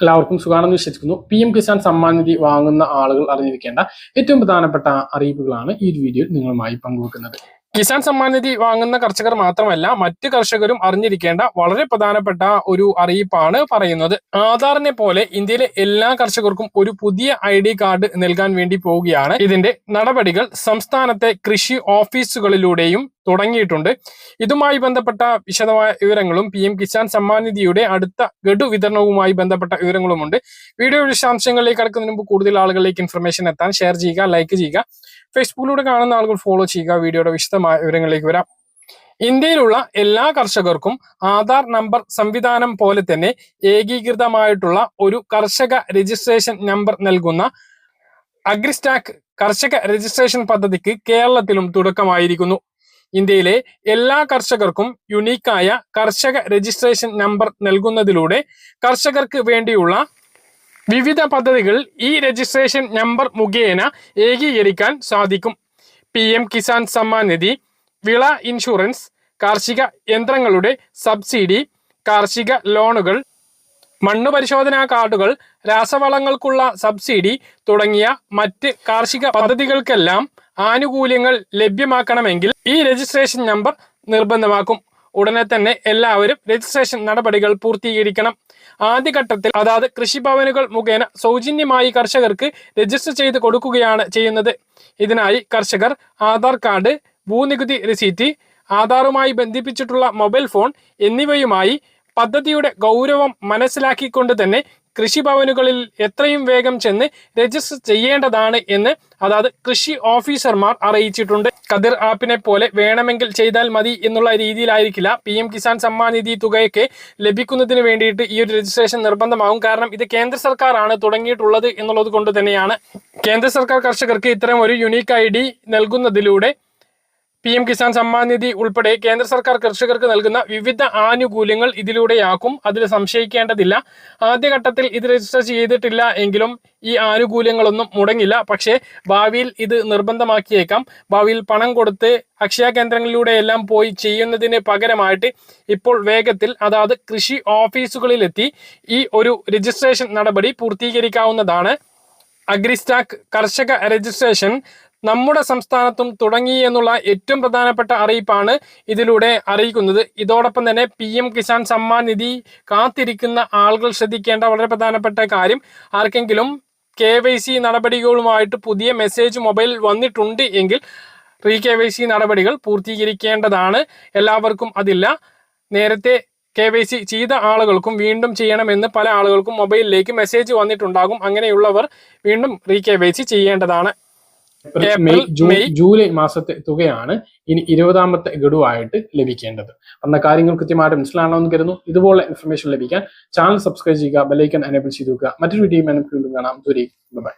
എല്ലാവർക്കും സുഖാണെന്ന് വിശ്വസിക്കുന്നു. പി എം കിസാൻ സമ്മാൻ നിധി വാങ്ങുന്ന ആളുകൾ അറിഞ്ഞിരിക്കേണ്ട ഏറ്റവും പ്രധാനപ്പെട്ട അറിയിപ്പുകളാണ് ഈ ഒരു വീഡിയോയിൽ നിങ്ങളുമായി പങ്കുവെക്കുന്നത്. കിസാൻ സമ്മാൻ നിധി വാങ്ങുന്ന കർഷകർ മാത്രമല്ല മറ്റ് കർഷകരും അറിഞ്ഞിരിക്കേണ്ട വളരെ പ്രധാനപ്പെട്ട ഒരു അറിയിപ്പാണ് പറയുന്നത്. ആധാറിനെ പോലെ ഇന്ത്യയിലെ എല്ലാ കർഷകർക്കും ഒരു പുതിയ ഐ ഡി കാർഡ് നൽകാൻ വേണ്ടി പോവുകയാണ്. ഇതിന്റെ നടപടികൾ സംസ്ഥാനത്തെ കൃഷി ഓഫീസുകളിലൂടെയും തുടങ്ങിയിട്ടുണ്ട്. ഇതുമായി ബന്ധപ്പെട്ട വിശദമായ വിവരങ്ങളും പി എം കിസാൻ സമ്മാൻ നിധിയുടെ അടുത്ത ഗഡു വിതരണവുമായി ബന്ധപ്പെട്ട വിവരങ്ങളുമുണ്ട്. വീഡിയോ വിശദാംശങ്ങളിലേക്ക് കടക്കുന്നതിന് മുമ്പ് കൂടുതൽ ആളുകളിലേക്ക് ഇൻഫർമേഷൻ എത്താൻ ഷെയർ ചെയ്യുക ലൈക്ക് ചെയ്യുക. ഫേസ്ബുക്കിലൂടെ കാണുന്ന ആളുകൾ ഫോളോ ചെയ്യുക. വീഡിയോയുടെ വിശദമായ വിവരങ്ങളിലേക്ക് വരാം. ഇന്ത്യയിലുള്ള എല്ലാ കർഷകർക്കും ആധാർ നമ്പർ സംവിധാനം പോലെ തന്നെ ഏകീകൃതമായിട്ടുള്ള ഒരു കർഷക രജിസ്ട്രേഷൻ നമ്പർ നൽകുന്ന അഗ്രിസ്റ്റാക്ക് കർഷക രജിസ്ട്രേഷൻ പദ്ധതിക്ക് കേരളത്തിലും തുടക്കമായിരിക്കുന്നു. ഇന്ത്യയിലെ എല്ലാ കർഷകർക്കും യുണീക്കായ കർഷക രജിസ്ട്രേഷൻ നമ്പർ നൽകുന്നതിലൂടെ കർഷകർക്ക് വേണ്ടിയുള്ള വിവിധ പദ്ധതികൾ ഈ രജിസ്ട്രേഷൻ നമ്പർ മുഖേന ഏകീകരിക്കാൻ സാധിക്കും. പി എം കിസാൻ സമ്മാൻ നിധി വിള ഇൻഷുറൻസ് കാർഷിക യന്ത്രങ്ങളുടെ സബ്സിഡി കാർഷിക ലോണുകൾ മണ്ണു പരിശോധനാ കാർഡുകൾ രാസവളങ്ങൾക്കുള്ള സബ്സിഡി തുടങ്ങിയ മറ്റ് കാർഷിക പദ്ധതികൾക്കെല്ലാം ആനുകൂല്യങ്ങൾ ലഭ്യമാക്കണമെങ്കിൽ ഈ രജിസ്ട്രേഷൻ നമ്പർ നിർബന്ധമാക്കും. ഉടനെ തന്നെ എല്ലാവരും രജിസ്ട്രേഷൻ നടപടികൾ പൂർത്തീകരിക്കണം. ആദ്യഘട്ടത്തിൽ അതായത് കൃഷിഭവനുകൾ മുഖേന സൗജന്യമായി കർഷകർക്ക് രജിസ്റ്റർ ചെയ്ത് കൊടുക്കുകയാണ് ചെയ്യുന്നത്. ഇതിനായി കർഷകർ ആധാർ കാർഡ് ഭൂനികുതി രസീറ്റ് ആധാറുമായി ബന്ധിപ്പിച്ചിട്ടുള്ള മൊബൈൽ ഫോൺ എന്നിവയുമായി പദ്ധതിയുടെ ഗൗരവം മനസ്സിലാക്കിക്കൊണ്ട് തന്നെ കൃഷിഭവനുകളിൽ എത്രയും വേഗം ചെന്ന് രജിസ്റ്റർ ചെയ്യേണ്ടതാണ് എന്ന് അതായത് കൃഷി ഓഫീസർമാർ അറിയിച്ചിട്ടുണ്ട്. കതിർ ആപ്പിനെ പോലെ വേണമെങ്കിൽ ചെയ്താൽ മതി എന്നുള്ള രീതിയിലായിരിക്കില്ല. പി എം കിസാൻ സമ്മാൻ നിധി തുകയൊക്കെ ലഭിക്കുന്നതിന് വേണ്ടിയിട്ട് ഈ ഒരു രജിസ്ട്രേഷൻ നിർബന്ധമാകും. കാരണം ഇത് കേന്ദ്ര സർക്കാരാണ് തുടങ്ങിയിട്ടുള്ളത് എന്നുള്ളത് കൊണ്ട് തന്നെയാണ്. കേന്ദ്ര സർക്കാർ കർഷകർക്ക് ഇത്തരം ഒരു യുണീക്ക് ഐ നൽകുന്നതിലൂടെ പി എം കിസാൻ സമ്മാൻ നിധി ഉൾപ്പെടെ കേന്ദ്ര സർക്കാർ കർഷകർക്ക് നൽകുന്ന വിവിധ ആനുകൂല്യങ്ങൾ ഇതിലൂടെയാക്കും. അതിൽ സംശയിക്കേണ്ടതില്ല. ആദ്യഘട്ടത്തിൽ ഇത് രജിസ്റ്റർ ചെയ്തിട്ടില്ല എങ്കിലും ഈ ആനുകൂല്യങ്ങളൊന്നും മുടങ്ങില്ല. പക്ഷേ ഭാവിയിൽ ഇത് നിർബന്ധമാക്കിയേക്കാം. ഭാവിയിൽ പണം കൊടുത്ത് അക്ഷയ കേന്ദ്രങ്ങളിലൂടെയെല്ലാം പോയി ചെയ്യുന്നതിന് പകരമായിട്ട് ഇപ്പോൾ വേഗത്തിൽ അതായത് കൃഷി ഓഫീസുകളിലെത്തി ഈ ഒരു രജിസ്ട്രേഷൻ നടപടി പൂർത്തീകരിക്കാവുന്നതാണ്. അഗ്രിസ്റ്റാക്ക് കർഷക രജിസ്ട്രേഷൻ നമ്മുടെ സംസ്ഥാനത്തും തുടങ്ങി എന്നുള്ള ഏറ്റവും പ്രധാനപ്പെട്ട അറിയിപ്പാണ് ഇതിലൂടെ അറിയിക്കുന്നത്. ഇതോടൊപ്പം തന്നെ പി എം കിസാൻ സമ്മാൻ നിധി കാത്തിരിക്കുന്ന ആളുകൾ ശ്രദ്ധിക്കേണ്ട വളരെ പ്രധാനപ്പെട്ട കാര്യം ആർക്കെങ്കിലും കെ വൈ സി നടപടികളുമായിട്ട് പുതിയ മെസ്സേജ് മൊബൈൽ വന്നിട്ടുണ്ട് എങ്കിൽ റീ കെ വൈ സി നടപടികൾ പൂർത്തീകരിക്കേണ്ടതാണ്. എല്ലാവർക്കും അതില്ല. നേരത്തെ കെ വൈ സി ചെയ്ത ആളുകൾക്കും വീണ്ടും ചെയ്യണമെന്ന് പല ആളുകൾക്കും മൊബൈലിലേക്ക് മെസ്സേജ് വന്നിട്ടുണ്ടാകും. അങ്ങനെയുള്ളവർ വീണ്ടും റീ കെ വൈ സി ചെയ്യേണ്ടതാണ്. മെയ് ജൂൺ ജൂലൈ മാസത്തെ തുകയാണ് ഇനി ഇരുപതാമത്തെ ഗഡുവായിട്ട് ലഭിക്കേണ്ടത്. അന്ന കാര്യങ്ങൾ കൃത്യമായിട്ട് മനസ്സിലാണെന്ന് കരുതുന്നു. ഇതുപോലെ ഇൻഫർമേഷൻ ലഭിക്കാൻ ചാനൽ സബ്സ്ക്രൈബ് ചെയ്യുക ബെലൈക്കൻ എനേബിൾ ചെയ്തു വെക്കുക. മറ്റൊരു വീഡിയോ വീണ്ടും കാണാം. ദൂരെ ബൈ